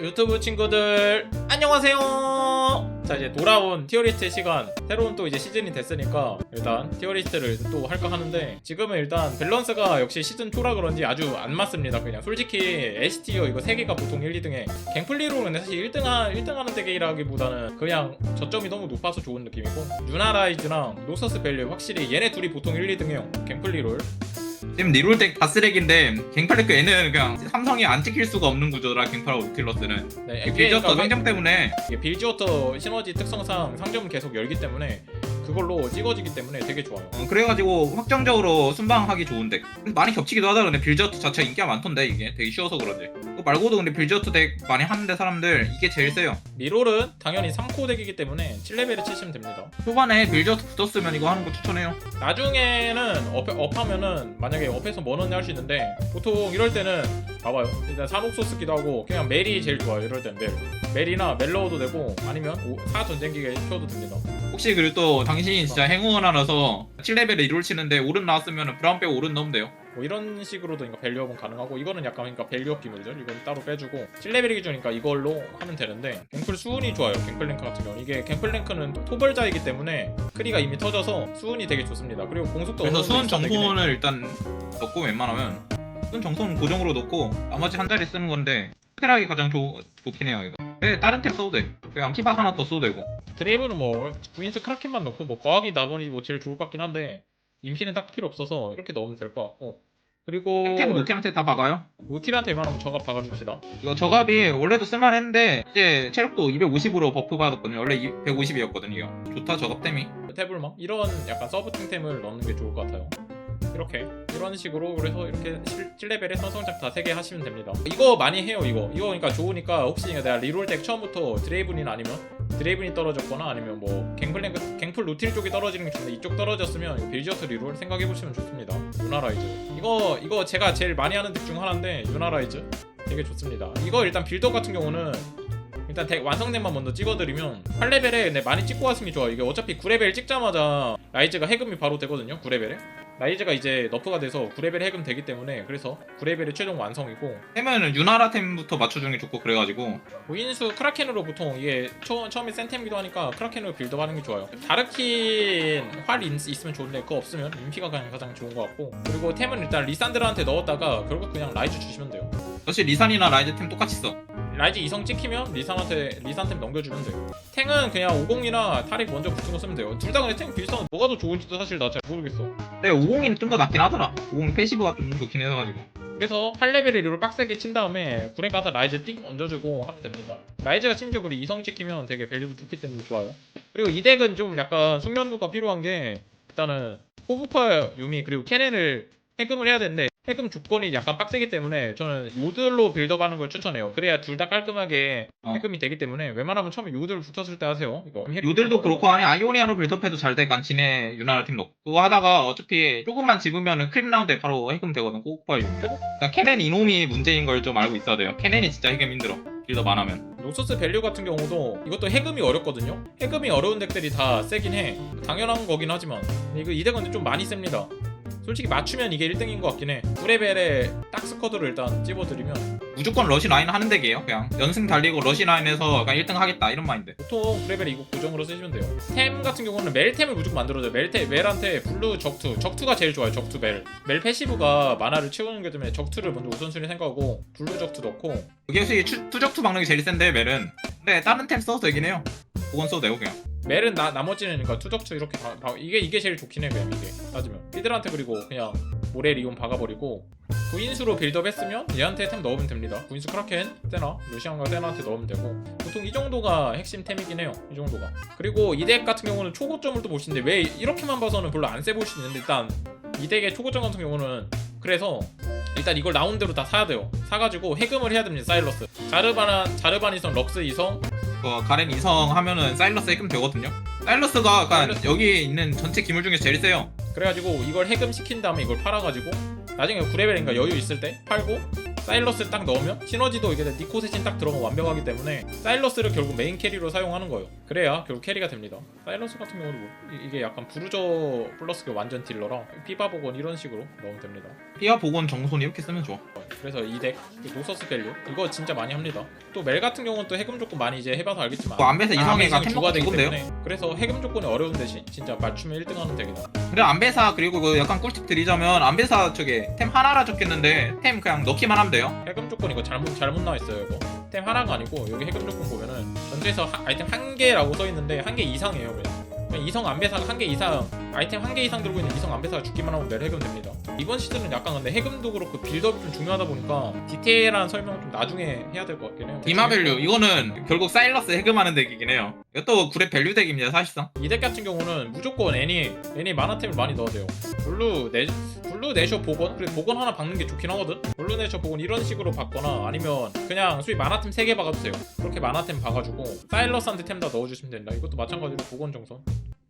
유튜브 친구들 안녕하세요. 자 이제 돌아온 티어리스트 시간 새로운 또 이제 시즌이 됐으니까 일단 티어리스트를 또 할까 하는데 지금은 일단 밸런스가 역시 시즌 2라 그런지 아주 안 맞습니다. 그냥 솔직히 S티어 이거 3개가 보통 1, 2등에 갱플리로는 사실 1등 하, 1등 하는 대결이라기보다는 그냥 저점이 너무 높아서 좋은 느낌이고 유나라이즈랑 노서스 밸류 확실히 얘네 둘이 보통 1, 2등해요. 갱플리롤 지금 리롤덱 다 쓰레기인데 갱팔레크 얘는 그냥 삼성이 안 찍힐 수가 없는 구조라 갱팔하고 노틸러스는. 네, 빌저터 그러니까 상점 때문에. 이게 빌지워터 시너지 특성상 상점은 계속 열기 때문에 그걸로 찍어지기 때문에 되게 좋아요. 어, 그래가지고 확정적으로 순방하기 좋은 덱. 많이 겹치기도 하다 근데 빌저트 자체가 인기가 많던데 이게. 되게 쉬워서 그런지 말고도 근데 빌저트 덱 많이 하는데 사람들 이게 제일 세요 미롤은 당연히 3코 덱이기 때문에 7레벨에 치시면 됩니다. 초반에 빌저트 붙었으면 이거 하는 거 추천해요 나중에는 업, 업하면은 만약에 업해서 뭐 넣냐 할수 있는데 보통 이럴 때는 봐봐요. 일단 산옥소 쓰기도 하고 그냥 멜이 제일 좋아요. 이럴 땐 멜. 멜이나 멜 넣어도 되고 아니면 오- 사 전쟁기계 켜도 됩니다. 혹시 그리고 또 당신이 진짜 행운하라서 7레벨에 리롤 치는데 오른 나왔으면 브라운 빼고 오른 넣으면 돼요 뭐 이런 식으로도 그러니까 밸류업은 가능하고 이거는 약간 그러니까 밸류업 기물이죠. 이건 따로 빼주고 7레벨 기준이니까 이걸로 하면 되는데 갱플 수운이 좋아요. 갱플랭크 같은 경우 이게 갱플랭크는 토벌자이기 때문에 크리가 이미 터져서 수운이 되게 좋습니다. 그리고 공속도 그래서 해요. 정손을 일단 넣고 웬만하면 수은 정손 고정으로 넣고 나머지 한 자리 쓰는 건데 스킬하기 가장 좋, 좋긴 해요 이거 네, 다른 템 써도 돼 그냥 키바 하나 더 써도 되고 드레이브는 뭐 구인스 크라켄만 넣고 뭐 과학이 나보니 뭐 제일 좋을 것 같긴 한데 임신은 딱 필요 없어서 이렇게 넣으면 될 것 같고. 그리고 템 노템한테 다 박아요? 우틸한테 웬만하면 저가 박아줍시다. 이거 저갑이 원래도 쓸만했는데 이제 체력도 250으로 버프 받았거든요. 원래 150이었거든요 이거. 좋다 저갑템이. 태블망 이런 약간 서브 탱템을 넣는 게 좋을 것 같아요. 이렇게. 이런 식으로 그래서 이렇게 7레벨에 선성작 다 3개 하시면 됩니다. 이거 많이 해요 이거. 이거 그러니까 좋으니까 혹시 내가 리롤 덱 처음부터 드레이븐이나 아니면 드레이븐이 떨어졌거나 아니면 뭐 갱플랭크 갱플 루틸 쪽이 떨어지는 게 좋은데 이쪽 떨어졌으면 이거 빌지어트 리롤 생각해 보시면 좋습니다. 유나라이즈 이거 이거 제가 제일 많이 하는 덱 중 하나인데 유나라이즈 되게 좋습니다. 이거 일단 빌더 같은 경우는 일단 덱 완성된만 먼저 찍어드리면 8레벨에 근데 많이 찍고 왔으면 좋아요 이게 어차피 9레벨 찍자마자 라이즈가 해금이 바로 되거든요 9레벨에 라이즈가 이제 너프가 돼서 9레벨 해금 되기 때문에 그래서 9레벨이 최종 완성이고 템은 유나라 템부터 맞춰주는 게 좋고 그래가지고 고인수 크라켄으로 보통 이게 초, 처음에 센템이기도 하니까 크라켄으로 빌드업 하는 게 좋아요 다르킨 활 있, 있으면 좋은데 그거 없으면 인피가 그냥 가장 좋은 것 같고 그리고 템은 일단 리산드라한테 넣었다가 결국 그냥 라이즈 주시면 돼요 역시 리산이나 라이즈 템 똑같이 써 라이즈 이성 찍히면 리산한테 리산템 넘겨주면 돼요. 탱은 그냥 50이나 타릭 먼저 붙은 거 쓰면 돼요. 둘 다 근데 탱 비슷한 뭐가 더 좋은지도 사실 나 잘 모르겠어. 근데 50이 좀 더 낫긴 하더라 50 패시브가 좀 좋긴 해가지고 그래서 8레벨에 리로 빡세게 친 다음에 굴에 가서 라이즈 띵 얹어주고 하면 됩니다. 라이즈가 심지어 그리고 이성 찍히면 되게 밸류도 좋기 때문에 좋아요. 그리고 이 덱은 좀 약간 숙련도가 필요한 게 일단은 호부파 유미 그리고 캐넨을 해금을 해야 되는데 해금 조건이 약간 빡세기 때문에 저는 요들로 빌드업하는 걸 추천해요. 그래야 둘 다 깔끔하게 어. 해금이 되기 때문에 웬만하면 처음에 요들 붙었을 때 하세요. 이거 요들도 그렇고 아니 아이오니아로 빌드업해도 잘 돼. 간신에 유나라 팀 넣고 그거 하다가 어차피 조금만 집으면은 크림 라운드에 바로 해금 되거든 꼬꼬파이 그러니까 캐넨 이놈이 문제인 걸 좀 알고 있어야 돼요 캐넨이 진짜 해금 힘들어 빌드업 안 하면 노서스 밸류 같은 경우도 이것도 해금이 어렵거든요. 해금이 어려운 덱들이 다 세긴 해. 당연한 거긴 하지만 이거 이 덱은 좀 많이 셉니다. 솔직히 맞추면 이게 1등인 것 같긴 해. 9레벨에 딱 스쿼드를 일단 찝어드리면 무조건 러시 라인 하는 덱이에요 그냥 연승 달리고 러시 라인에서 그냥 1등 하겠다 이런 마인드 보통 9레벨 이거 고정으로 쓰시면 돼요. 템 같은 경우는 멜템을 무조건 만들어줘요. 멜템, 멜한테 블루 적투. 적투가 제일 좋아요. 적투 멜. 멜 패시브가 만화를 채우는 게 때문에 적투를 먼저 우선순위 생각하고 블루 적투 넣고 그게 역시 추- 투적투 게 제일 센데 멜은 근데 다른 템 써도 되긴 해요 그건 써도 되고 그냥 멜은 나, 나머지는 그러니까 투적투 이렇게 봐, 봐- 이게 이게 제일 좋긴 해 그냥 이게. 따지면. 피들한테 그리고 그냥 모래 리온 박아버리고 구인수로 빌드업 했으면 얘한테 템 넣으면 됩니다. 구인수 크라켄 세나 루시안과 세나한테 넣으면 되고. 보통 이 정도가 핵심 템이긴 해요 이 정도가. 그리고 이 덱 같은 경우는 초고점을 또 보시는데 왜 이렇게만 봐서는 별로 안 세 보일 수 있는데 일단 이 덱의 초고점 같은 경우는 그래서 일단 이걸 라운드로 다 사야 돼요. 사가지고 해금을 해야 됩니다 사일러스. 자르바나 자르반 이성 럭스 이성 그 가렌 이성 하면은 사일러스 해금 되거든요 사일러스가 약간 사일러스. 여기 있는 전체 기물 중에서 제일 세요 그래가지고 이걸 해금 시킨 다음에 이걸 팔아가지고 나중에 9레벨인가 여유 있을 때 팔고 사일러스를 딱 넣으면 시너지도 이게 니코 세신 딱 들어가면 완벽하기 때문에 사일러스를 결국 메인 캐리로 사용하는 거예요. 그래야 결국 캐리가 됩니다. 사일러스 같은 경우도 뭐 이- 이게 약간 부르저 플러스가 완전 딜러라 피바보건 이런 식으로 넣으면 됩니다. 피와 복원 정손 이렇게 쓰면 좋아. 그래서 이덱 노서스 밸류 이거 진짜 많이 합니다. 또 멜 같은 경우는 또 해금 조건 많이 이제 해봐서 알겠지만 뭐 안배사 이성애가 아, 주가 되기 죽은데요? 때문에 그래서 해금 조건이 어려운 대신 진짜 맞추면 1등하는 덱이다. 근데 안배사 그리고 그 약간 꿀팁 드리자면 안배사 저게 템 하나라 적겠는데 템 그냥 넣기만 하면 돼요. 해금 조건 이거 잘못 잘못 나와 있어요 이거. 템 하나가 아니고 여기 해금 조건 보면은 전투에서 하- 아이템 한 개라고 써 있는데 한 개 이상이에요 그냥. 그냥 이성 안배사가 한 개 이상 아이템 한 개 이상 들고 있는 이성 안배사가 죽기만 하면 멜 해금 됩니다. 이번 시즌은 약간 근데 해금도 그렇고 빌드업이 좀 중요하다 보니까 디테일한 설명은 좀 나중에 해야 될 것 같긴 해요. 디마 밸류 이거는 결국 사일러스 해금하는 덱이긴 해요. 이것도 구레 밸류 덱입니다 사실상. 이 덱 같은 경우는 무조건 애니 애니 만화템을 많이 넣어야 돼요. 블루 내 블루 내셔 복원 그래 복원 하나 박는 게 좋긴 하거든. 블루 내셔 복원 이런 식으로 박거나 아니면 그냥 수입 만화템 3개 박아도 돼요. 그렇게 만화템 박아주고 사일러스한테 템 다 넣어주시면 된다. 이것도 마찬가지로 복원 정선.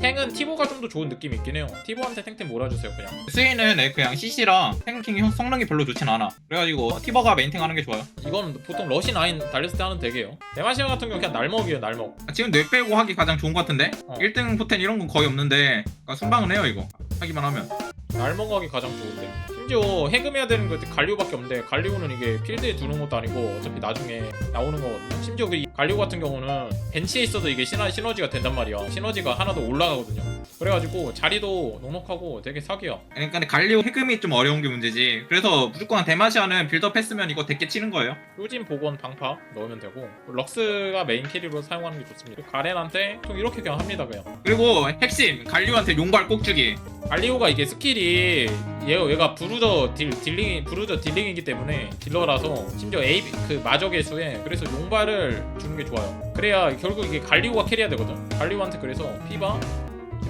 탱은 티보가 좀 더 좋은 느낌이 있긴 해요. 티보한테 탱템 몰아주세요 그냥. 스웨이는 애 그냥 CC랑 탱킹 성능이 별로 좋진 않아. 그래가지고 티버가 메인탱 하는 게 좋아요. 이건 보통 러시 9 달렸을 때 하는 덱이에요. 대마시아 같은 경우 그냥 날먹이에요 날먹. 지금 뇌 빼고 하기 가장 좋은 것 같은데 어. 1등 포텐 이런 건 거의 없는데 그러니까 순방은 해요 이거 하기만 하면 날먹하기 가장 좋은데 심지어 해금해야 되는 거 갈리오밖에 없는데 갈리오는 이게 필드에 두는 것도 아니고 어차피 나중에 나오는 거거든요. 심지어 그 갈리오 같은 경우는 벤치에 있어도 이게 시너, 시너지가 된단 말이야. 시너지가 하나 더 올라가거든요 그래가지고 자리도 넉넉하고 되게 사기야. 그러니까 근데 갈리오 해금이 좀 어려운 게 문제지. 그래서 무조건 대마시아는 빌드업 했으면 이거 대게 치는 거예요. 요진 복원 방파 넣으면 되고 럭스가 메인 캐리로 사용하는 게 좋습니다. 가렌한테 좀 이렇게 그냥 합니다 그냥. 그리고 핵심 갈리오한테 용발 꼭 주기. 갈리오가 이게 스킬이 얘, 얘가 브루저 딜, 딜링 브루저 딜링이기 때문에 딜러라서 심지어 A 그 마저 개수에 그래서 용발을 주는 게 좋아요. 그래야 결국 이게 갈리오가 캐리해야 되거든. 갈리오한테 그래서 피바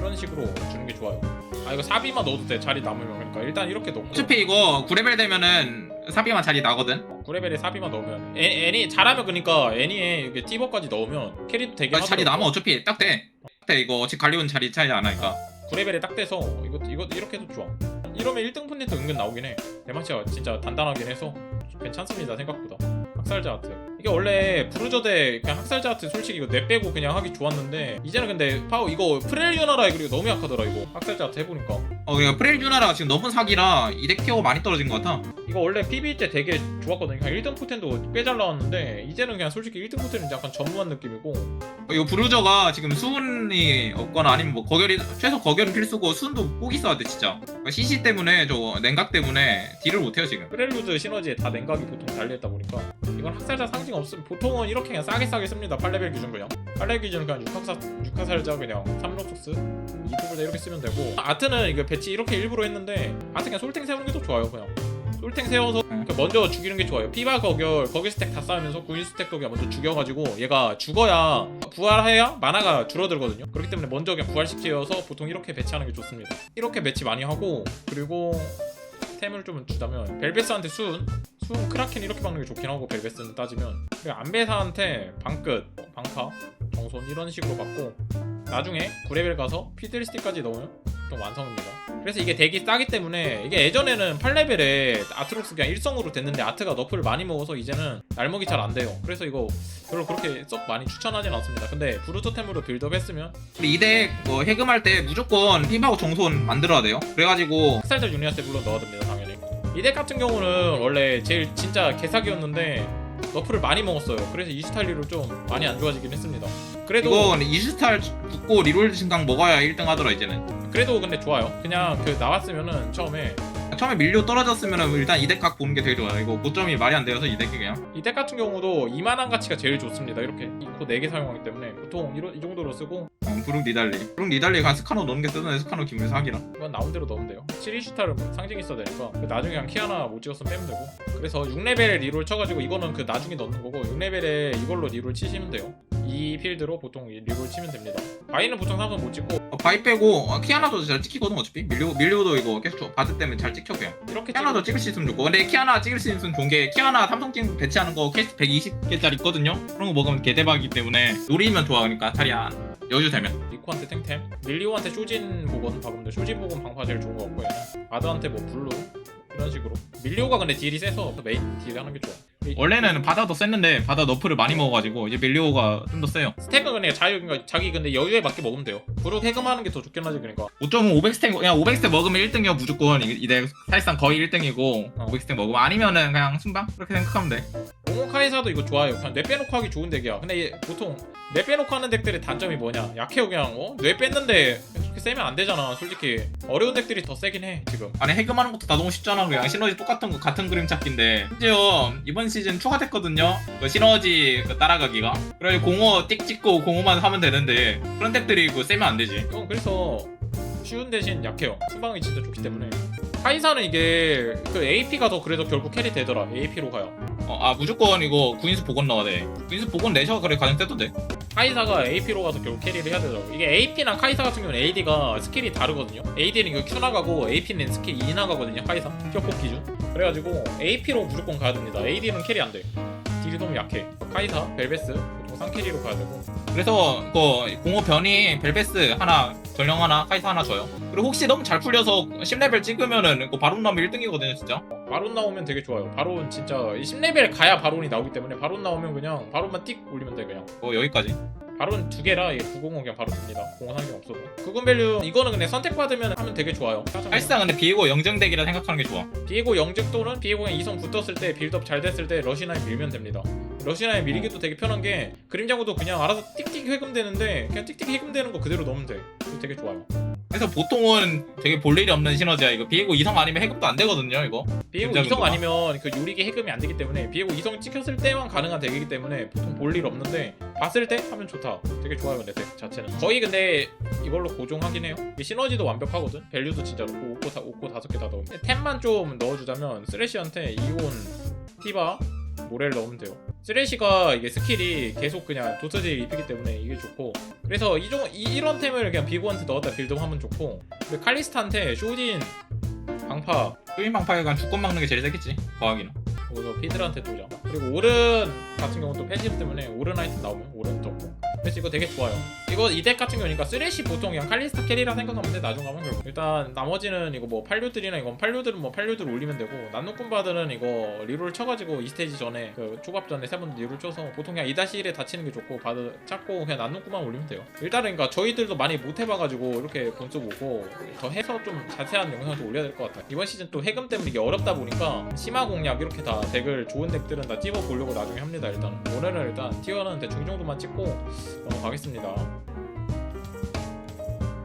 이런 식으로 주는 게 좋아요. 아 이거 사비만 넣어도 돼 자리 남으면 그러니까 일단 이렇게 넣고 어차피 이거 9레벨 되면은 사비만 자리 나거든 9레벨에 사비만 넣으면 애, 애니 잘하면 그러니까 애니에 이게 티버까지 넣으면 캐리도 되게 아, 자리. 남아 어차피 딱 돼 딱 돼 이거 어차피 갈리오는 자리 차이 안 하니까 9레벨에 딱 돼서 이거 이거 이렇게 해도 좋아. 이러면 1등 폰텐트 은근 나오긴 해. 대마치가 진짜 단단하긴 해서 괜찮습니다 생각보다. 학살자 아트. 이게 원래 부르저대 그냥 학살자 아트 솔직히 이거 뇌 빼고 그냥 하기 좋았는데 이제는 근데 파워 이거 프렐리오나라 그리고 너무 약하더라 이거 학살자 아트 해보니까 어 그러니까 프레일 유나라가 지금 너무 사기라 이덱 티어가 많이 떨어진 것 같아. 이거 원래 PB 때 되게 좋았거든요. 그냥 1등 포텐도 꽤 잘 나왔는데 이제는 그냥 솔직히 1등 포텐은 약간 전무한 느낌이고. 어, 이거 브루저가 지금 수은이 없거나 아니면 뭐 거결이 최소 거결은 필수고 수은도 꼭 있어야 돼 진짜. 그러니까 CC 때문에 저 냉각 때문에 딜을 못해요 지금. 프렐루드 시너지에 다 냉각이 보통 달려있다 보니까 이건 학살자 상징 없음 보통은 이렇게 그냥 싸게 싸게 씁니다. 8레벨 기준 그냥 8레벨 기준 그냥 6학사, 6학살자 그냥 3록소스 이쪽을 이렇게 쓰면 되고. 아트는 이거 배치 이렇게 일부러 했는데 아트 그냥 솔탱 세우는 게 더 좋아요 그냥. 솔탱 세워서 이렇게 먼저 죽이는 게 좋아요. 피바 거결 거기 스택 다 쌓으면서 구인 스택도 그냥 먼저 죽여가지고 얘가 죽어야 부활해야 만화가 줄어들거든요. 그렇기 때문에 먼저 그냥 부활시켜서 보통 이렇게 배치하는 게 좋습니다. 이렇게 배치 많이 하고 그리고 템을 좀 주자면 벨베스한테 수은? 수은 크라켄 이렇게 박는 게 좋긴 하고 벨베스는 따지면. 그리고 안베사한테 방끝. 방파 정손 이런 식으로 받고 나중에 9레벨 가서 피들스틱까지 넣으면 좀 완성입니다. 그래서 이게 덱이 싸기 때문에 이게 예전에는 8레벨에 아트록스 그냥 일성으로 됐는데 아트가 너프를 많이 먹어서 이제는 날먹이 잘 안 돼요. 그래서 이거 별로 그렇게 썩 많이 추천하진 않습니다. 근데 브루토템으로 빌드업 했으면 근데 이덱 뭐 해금할 때 무조건 힙하고 정손 만들어야 돼요. 그래가지고 학살자 유니아스 물론 넣어야 됩니다 당연히. 이 덱 같은 경우는 원래 제일 진짜 개사기였는데 너프를 많이 먹었어요. 그래서 이스탈리로 좀 많이 안 좋아지긴 했습니다. 그래도 이거 이스탈 붙고 리롤 신강 먹어야 1등 하더라 이제는. 그래도 근데 좋아요. 그냥 그 나왔으면은 처음에 처음에 밀려 떨어졌으면은 일단 이덱 각 보는 게 되게 좋아요. 이거 고점이 말이 안 돼서 이덱이 그냥. 이덱 같은 경우도 이만한 가치가 제일 좋습니다. 이렇게 이코 4개 사용하기 때문에 보통 이로, 이 정도로 쓰고. 어, 브룩 니달리. 브룩 니달리 가 스카노 넣는 게 쓰던데 스카노 기분이 사기라 이건 나온 대로 넣으면 돼요. 7위슈타를 상징 있어야 되니까. 그 나중에 그냥 키아나 못 찍었으면 빼면 되고. 그래서 6레벨에 리롤 쳐가지고 이거는 그 나중에 넣는 거고 6레벨에 이걸로 리롤 치시면 돼요 이 필드로 보통 이 리롤 치면 됩니다. 바이는 보통 상관 못 찍고 어, 바이 빼고 어, 키아나도 잘 찍히거든 어차피. 밀려 밀려도 이거 계속 줘- 바드 때문에 잘 찍혀 그냥. 이렇게 키아나도 찍을 수 있으면 좋고. 근데 키아나 찍을 수 있으면 좋은 게 키아나 삼성 찍 배치하는 거 캐스트 120개짜리 있거든요? 그런 거 먹으면 개대박이기 때문에 노리면 좋아 그러니까 자리 안 여유 되면. 니코한테 탱템. 밀리오한테 쇼진 복원 박으면 돼 쇼진 복원 방파 제일 좋은 거 같고 얘는. 아드한테 뭐 블루. 이런 식으로. 밀리오가 근데 딜이 세서 메인 딜 하는 게 좋아 원래는 바다도 셌는데 바다 너프를 많이 먹어가지고 이제 멜리오가 좀 더 세요. 스택은 그냥 자유 그러니까 자기 근데 여유에 맞게 먹으면 돼요. 그리고 해금하는 게 더 좋긴 하지 그러니까. 5.5 500스택 그냥 500스택 먹으면 1등이야 무조건 이- 이제 사실상 거의 1등이고 어. 500스택 먹으면 아니면은 그냥 순방 그렇게 생각하면 돼. 오모카이사도 이거 좋아요. 그냥 뇌 빼놓고 하기 좋은 덱이야. 근데 얘 보통 뇌 빼놓고 하는 덱들의 단점이 뭐냐? 약해요 그냥. 어? 뇌 뺐는데 그렇게 세면 안 되잖아. 솔직히 어려운 덱들이 더 세긴 해 지금. 아니 해금하는 것도 다 너무 쉽잖아 그냥 시너지 똑같은 거 같은 그림 찾기인데 심지어 이번 시즌 추가됐거든요 그 시너지 그 따라가기가 그래 공허 띡 찍고 공허만 하면 되는데 그런 덱들이 그 세면 안 되지 이건 그래서 쉬운 대신 약해요. 수방이 진짜 좋기 때문에. 카이사는 이게 그 AP가 더 그래도 결국 캐리 되더라. AP로 가요. 어, 아 무조건 이거 구인수 복원 넣어야 돼 구인수 복원 내셔 그래 가장 세던데 카이사가 AP로 가서 결국 캐리를 해야 되더라고. 이게 AP랑 카이사 같은 경우는 AD가 스킬이 다르거든요. AD는 이거 Q 나가고 AP는 스킬 E 나가거든요. 카이사 협곡 기준. 그래가지고 AP로 무조건 가야 됩니다. AD는 캐리 안 돼. 딜이 너무 약해. 카이사, 벨베스 3캐리로 가야 되고. 그래서 이거 공허 변이 벨베스 하나 전령 하나 카이사 하나 줘요 그리고 혹시 너무 잘 풀려서 10레벨 찍으면은 이거 바로 나오면 1등이거든요 진짜 바론 나오면 되게 좋아요. 바론 진짜 10레벨 가야 바론이 나오기 때문에 바론 나오면 그냥 바론만 띡 올리면 돼 그냥. 어 여기까지 바론 두 개라 이게 905 그냥 바로 듭니다. 공원 상관 없어도. 구근 밸류 이거는 근데 선택받으면 하면 되게 좋아요. 사실상 근데 비에고 영정덱이라 생각하는 게 좋아 비에고 영즉 또는 비에고에 이성 붙었을 때 빌드업 잘 됐을 때 러시나인 밀면 됩니다. 러시나인 밀기도 되게 편한 게 그림장구도 그냥 알아서 띡띡 해금되는데 그냥 띡띡 해금되는 거 그대로 넣으면 돼. 되게 좋아요. 그래서 보통은 되게 볼 일이 없는 시너지야 이거 비에고 이성 아니면 해급도 안 되거든요 이거 비에고 이성. 아니면 그 유리기 해금이 안 되기 때문에 비에고 이성 찍혔을 때만 가능한 덱이기 때문에 보통 볼 일 없는데 봤을 때 하면 좋다. 되게 좋아요 근데 덱 자체는. 거의 근데 이걸로 고정하긴 해요. 시너지도 완벽하거든. 밸류도 진짜 높고 옷고 다 옷고 다섯 개 다 넣으면. 템만 좀 넣어주자면 쓰레쉬한테 이온, 티바, 모렐 넣으면 돼요. 쓰레쉬가 이게 스킬이 계속 그냥 도트질 입히기 때문에 이게 좋고. 그래서 이종 이, 이런 템을 그냥 비고한테 넣었다 빌드하면 좋고. 근데 칼리스타한테 쇼딘, 방파. 후인방파에간 주권 막는 게 제일 세겠지 거하기는. 그래서 피들한테 도장 그리고 오른 같은 경우는 또 패시브 때문에 오른 아이템 나오면 오른 떴고 그래서 이거 되게 좋아요 이거 이 덱 같은 경우니까 쓰레쉬 보통 그냥 칼리스타 캐리라 생각하면 돼 나중 가면 결국 일단 나머지는 이거 뭐 팔류들이나 이건 팔류들은 뭐 팔류들 올리면 되고 난누꾼바들은 이거 리롤 쳐가지고 이 스테이지 전에 그 초밥 전에 세 번 리롤 쳐서 보통 그냥 2-1에 다치는 게 좋고 바드 찾고 그냥 난누꾼만 올리면 돼요. 일단은 그러니까 저희들도 많이 못 해봐가지고 이렇게 본수 보고 더 해서 좀 자세한 영상을 좀 올려야 될 것 같아요. 이번 시즌 또 해금 때문에 이게 어렵다 보니까 심화 공략 이렇게 다 덱을 좋은 덱들은 다 찝어 보려고 나중에 합니다 일단 오늘은 일단 티어는 대충 이 정도만 찍고 넘어가겠습니다